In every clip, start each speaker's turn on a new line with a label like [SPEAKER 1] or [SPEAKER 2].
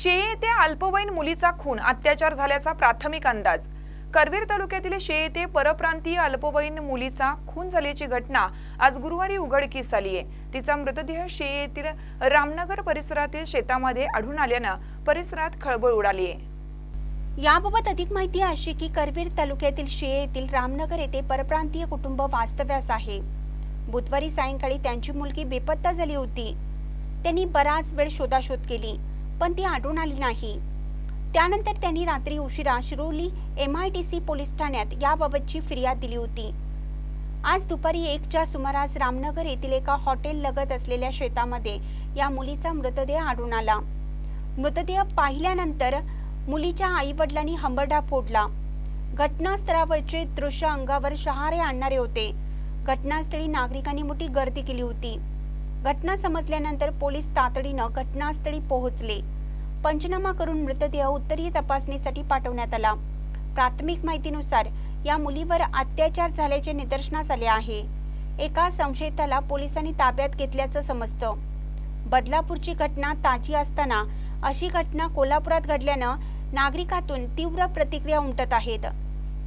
[SPEAKER 1] शेळे येथे अल्पवयीन मुलीचा खून अत्याचार झाल्याचा प्राथमिक अंदाज. करवीर तालुक्यातील शेळे येथे परप्रांतीय अल्पवयीन मुलीचा खून झाल्याची घटना आज गुरुवारी उघडकीस आली आहे. तिचा मृतदेह शेळे येथील रामनगर परिसरातील शेतामध्ये आढळून आल्यानं परिसरात खळबळ उडाली आहे.
[SPEAKER 2] याबाबत अधिक माहिती अशी की करवीर तालुक्यातील शेळ येथील रामनगर येथे परप्रांतीय कुटुंब वास्तव्यास आहे. बुधवारी सायंकाळी त्यांची मुलगी बेपत्ता झाली होती. त्यांनी बराच वेळ शोधाशोध केली. पण ती आढळून आली नाही. त्यानंतर त्यांनी रात्री उशिरा Shiroli M I T C police ठाण्यात याबाबतची फिर्याद दिली होती. आज दुपारी एकच्या सुमारास रामनगर येथील एका हॉटेल लगत असलेल्या शेतामध्ये या मुलीचा मृतदेह आढळून आला. मृतदेह पाहिल्यानंतर मुलीच्या आईवडिलांनी हंबरडा फोडला. घटनास्थळावरचे दृश्य अंगावर शहारे आणणारे होते. घटनास्थळी नागरिकांनी मोठी गर्दी केली होती. घटना समजल्यानंतर पोलीस तातडीनं घटनास्थळी पोहोचले. पंचनामा करून मृतदेह उत्तरीय तपासणीसाठी पाठवण्यात आला. प्राथमिक माहितीनुसार या मुलीवर अत्याचार झाल्याचे निदर्शनास आले आहे. एका संशयिताला पोलिसांनी ताब्यात घेतल्याचं समजतं. बदलापूरची घटना ताजी असताना अशी घटना कोल्हापुरात घडल्यानं नागरिकातून तीव्र प्रतिक्रिया उमटत आहेत.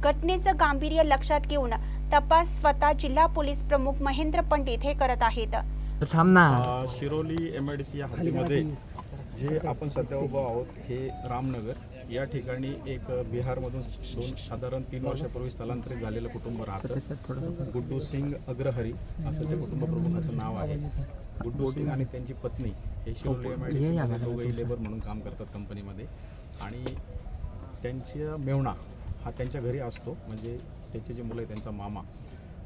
[SPEAKER 2] घटनेचं गांभीर्य लक्षात घेऊन तपास स्वतः जिल्हा पोलीस प्रमुख महेंद्र पंडित हे करत आहेत.
[SPEAKER 3] थांब ना.
[SPEAKER 4] अ, Shiroli M I D C या हद्दीमध्ये जे आपण सध्या उभं आहोत हे रामनगर. या ठिकाणी एक बिहारमधून दोन साधारण तीन वर्षापूर्वी स्थलांतरित झालेलं कुटुंब राहतं. गुड्डू सिंग अग्रहरी असं त्या कुटुंब प्रमुखाचं नाव आहे. गुड्डू सिंग आणि त्यांची पत्नी हे शिरोली एम आय डी दोघंही लेबर म्हणून काम करतात कंपनीमध्ये. आणि त्यांच्या मेवणा हा त्यांच्या घरी असतो. म्हणजे त्याचे जे मुलं आहे त्यांचा मामा.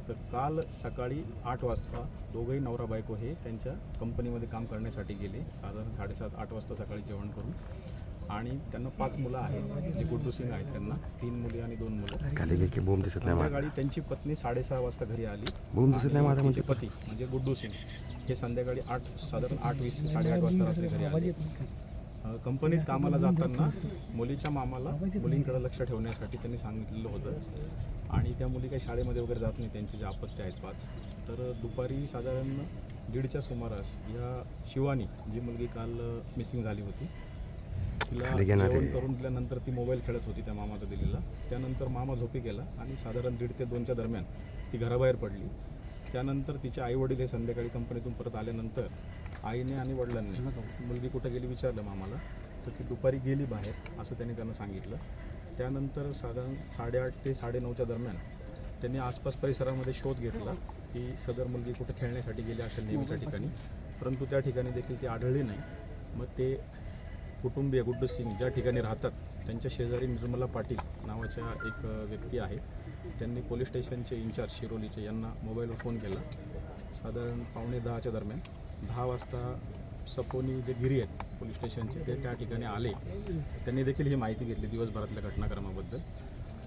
[SPEAKER 4] तर काल सकाळी आठ वाजता दोघंही नवरा बायको हे त्यांच्या कंपनीमध्ये काम करण्यासाठी गेले. साधारण साडेसात आठ वाजता सकाळी जेवण करून. आणि त्यांना पाच मुलं आहेत जे गुड्डू सिंग आहेत त्यांना. तीन मुली आणि दोन मुलं.
[SPEAKER 5] दिसत
[SPEAKER 4] संध्याकाळी त्यांची पत्नी साडेसहा वाजता घरी आली.
[SPEAKER 5] बोंब दिसत नाही माझा म्हणजे
[SPEAKER 4] पती म्हणजे गुड्डू सिंग हे संध्याकाळी आठ साधारण आठ वीस ते साडेआठ वाजता रात्री घरी आले. कंपनीत कामाला जाताना मुलीच्या मामाला मुलींकडे लक्ष ठेवण्यासाठी त्यांनी सांगितलेलं होतं. आणि त्या मुली काही शाळेमध्ये वगैरे जात नाही त्यांचे जे अपत्य आहेत पाच. तर दुपारी साधारण दीडच्या सुमारास या शिवानी जी मुलगी काल मिसिंग झाली होती तिला जेवण. करून दिल्यानंतर ती मोबाईल खेळत होती त्या मामाचा दिलेला. त्यानंतर मामा झोपी गेला आणि साधारण दीड ते दोनच्या दरम्यान ती घराबाहेर पडली. त्यानंतर तिचे आई वडील हे संध्याकाळी कंपनीतून परत आल्यानंतर आईने आणि वडिलांनी मुलगी कुठं गेली विचारलं मामाला तर ती दुपारी गेली बाहेर असं त्यांनी त्यांना सांगितलं. त्यानंतर साधारण साडेआठ ते साडेनऊच्या दरम्यान त्यांनी आसपास परिसरामध्ये शोध घेतला की सदर मुलगी कुठं खेळण्यासाठी गेली असेल नेहमीच्या ठिकाणी परंतु त्या ठिकाणी देखील ती आढळली नाही. मग ते कुटुंबीय गुड्डू सिंग ज्या ठिकाणी राहतात त्यांच्या शेजारी निर्मला पाटील नावाच्या एक व्यक्ती आहे. त्यांनी पोलीस स्टेशनचे इन्चार्ज शिरोलीचे यांना मोबाईलवर फोन केला. साधारण पावणे दहाच्या दरम्यान दहा वाजता सपोनी जे गिरी आहेत पोलीस स्टेशनचे ते त्या ठिकाणी आले. त्यांनी देखील ही माहिती घेतली दिवसभरातल्या घटनाक्रमाबद्दल.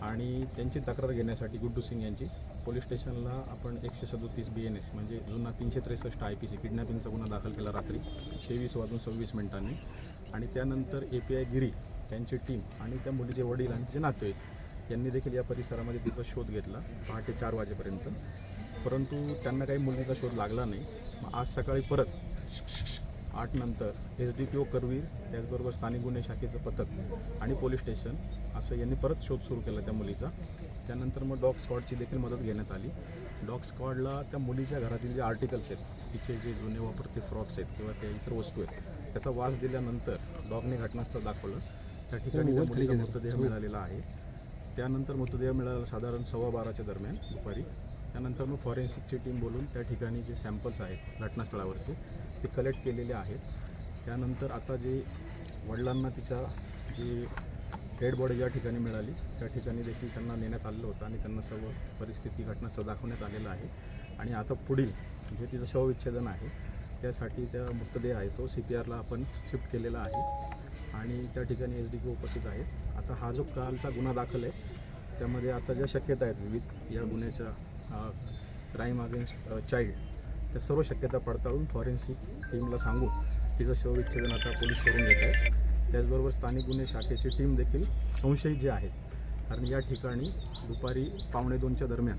[SPEAKER 4] आणि त्यांची तक्रार घेण्यासाठी गुड्डू सिंग यांची पोलीस स्टेशनला आपण एकशे सदोतीस बी एन एस म्हणजे जुना तीनशे त्रेसष्ट आय पी सी किडनॅपिंगचा गुन्हा दाखल केला रात्री तेवीस वाजून सव्वीस मिनिटांनी. आणि त्यानंतर ए पी आय गिरी त्यांची टीम आणि त्या मुलीचे वडील आणि तिचे नातेवाईक यांनी देखील या परिसरामध्ये तिचा शोध घेतला पहाटे चार वाजेपर्यंत. परंतु त्यांना काही मुलीचा शोध लागला नाही. मग आज सकाळी परत आठ नंतर S D P O Karveer त्याचबरोबर स्थानिक गुन्हे शाखेचं पथक आणि पोलीस स्टेशन असं यांनी परत शोध सुरू केला त्या मुलीचा. त्यानंतर मग डॉग स्क्वॉडची देखील मदत घेण्यात आली. डॉग स्क्वॉडला त्या मुलीच्या घरातील जे आर्टिकल्स आहेत तिचे जे जुने वापरते फ्रॉक्स आहेत किंवा त्या इतर वस्तू आहेत त्याचा वास दिल्यानंतर डॉगने घटनास्थळ दाखवलं. त्या ठिकाणी त्या मुलीचा मृतदेह मिळालेला आहे. त्यानंतर मृतदेह मिळाला साधारण सव्वा बाराच्या दरम्यान दुपारी. त्यानंतर मग फॉरेन्सिकची टीम बोलून त्या ठिकाणी जे सॅम्पल्स आहेत घटनास्थळावरचे ते कलेक्ट केलेले आहेत. त्यानंतर आता जे वडिलांना तिच्या जी डेड बॉडी ज्या ठिकाणी मिळाली त्या ठिकाणी देखील त्यांना नेण्यात आलेलं होतं आणि त्यांना सर्व परिस्थिती घटनास्थळ दाखवण्यात आलेलं आहे. आणि आता पुढील जे तिचं शवविच्छेदन आहे त्यासाठी त्या मृतदेह आहे तो सी पी आरला आपण शिफ्ट केलेला आहे. आणि त्या ठिकाणी एस डी पी उपस्थित आहेत आता हा जो कालचा गुन्हा दाखल आहे त्यामध्ये आता ज्या शक्यता आहेत विविध या गुन्ह्याच्या क्राईम अगेन्स्ट चाइल्ड त्या सर्व शक्यता पडताळून फॉरेन्सिक टीमला सांगून तिचं शवविच्छेदन आता पोलीस करून घेत आहेत. त्याचबरोबर स्थानिक गुन्हे शाखेची टीम देखील संशयित जे आहेत कारण या ठिकाणी दुपारी पावणे दोनच्या दरम्यान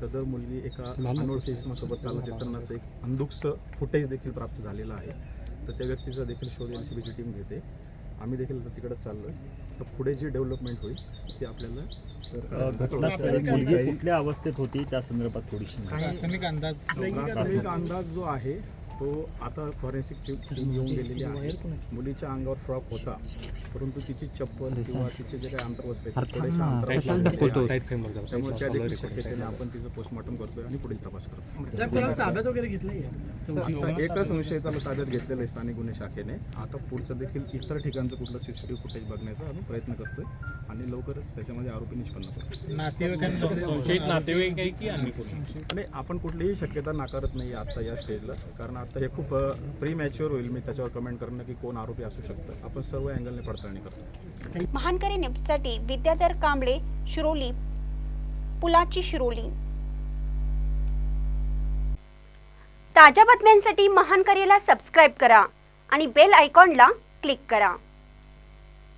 [SPEAKER 4] सदर मुलगी एका अनोळखी इसमासोबत चालत येतानाच एक अंधुकचं फुटेज देखील प्राप्त झालेलं आहे. तर त्या व्यक्तीचा देखील शोध एल सी बीची टीम घेते. आम्ही देखील आता तिकडे चाललो आहे तर पुढे जी डेव्हलपमेंट होईल ती आपल्याला
[SPEAKER 3] मुलगी कुठल्या अवस्थेत होती त्या संदर्भात थोडीशी माहिती.
[SPEAKER 6] प्राथमिक अंदाज
[SPEAKER 4] प्राथमिक अंदाज जो आहे तो आता फॉरेन्सिक टीम येऊन गेलेली आहे. मुलीच्या अंगावर फ्रॉक होता. परंतु तिची चप्पल किंवा तिचे जे काही अंतर्वस्त्र अंतरावर आहे. त्यामुळे त्या देखील शक्यतेने आपण तिचं पोस्टमॉर्टम करतोय आणि पुढील तपास करतो
[SPEAKER 6] ताब्यात वगैरे घेतलंय
[SPEAKER 4] आता एकच संशयिताला ताब्यात घेतलेलं आहे स्थानिक गुन्हे शाखेने. आता पुढचं देखील इतर ठिकाणचं कुठलं सीसीटीव्ही फुटेज बघण्याचा आम्ही प्रयत्न करतोय आणि लवकरच त्याच्यामध्ये आरोपी निष्पन्न करतो आणि आपण कुठलीही शक्यता नाकारत नाही आता या स्टेजला कारण आता हे खूप प्री मॅच्युअर होईल मी त्याच्यावर कमेंट करणं की कोण आरोपी असू शकतं. आपण सर्व अँगलने पडताळणी करतो.
[SPEAKER 2] महानकरी न्यूजसाठी विद्याधर कांबळे शिरोली पुलाची शिरोली. ताज्या बातम्यांसाठी महानकरीला सबस्क्राईब करा आणि बेल आयकॉनला क्लिक करा.